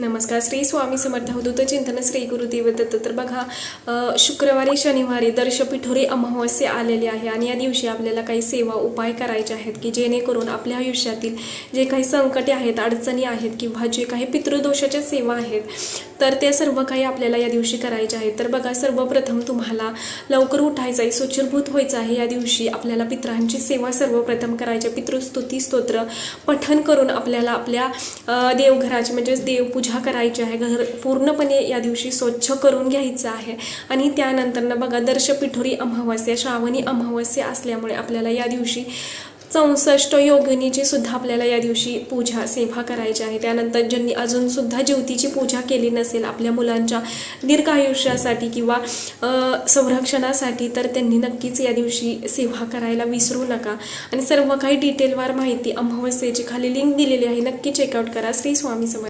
नमस्कार. श्री स्वामी समर्थ अवधूत चिंतन श्री गुरुदेव दत्त तर बघा शुक्रवारी शनिवारी दर्शपिठोरी अमावस्या आलेली आहे आणि या दिवशी आपल्याला काही सेवा उपाय करायचे आहेत की जेणेकरून आपल्या आयुष्यातील जे काही संकटे आहेत अडचणी आहेत किंवा जे काही पितृदोषाच्या सेवा आहेत तर ते सर्व काही आपल्याला या दिवशी करायचे आहेत. तर बघा सर्वप्रथम तुम्हाला लवकर उठायचं आहे सुचिरभूत व्हायचं आहे. या दिवशी आपल्याला पितरांची सेवा सर्वप्रथम करायची पितृस्तुती स्तोत्र पठण करून आपल्याला आपल्या देवघराची म्हणजेच देवपूजा करायची आहे घर पूर्णपणे या दिवशी स्वच्छ करून घ्यायचं आहे. आणि त्यानंतर बघा बघा दर्शपिठोरी अमावस्या श्रावणी अमावस्या असल्यामुळे आपल्याला या दिवशी चौसष्ट योगिनीची सुद्धा आपल्याला या दिवशी पूजा सेवा करायची आहे. त्यानंतर ज्यांनी अजूनसुद्धा ज्योतीची पूजा केली नसेल आपल्या मुलांच्या दीर्घ आयुष्यासाठी किंवा संरक्षणासाठी तर त्यांनी नक्कीच या दिवशी सेवा करायला विसरू नका. आणि सर्व काही डिटेलवार माहिती अमावस्येची खाली लिंक दिलेली आहे. नक्की चेकआउट करा. श्री स्वामी समर्थ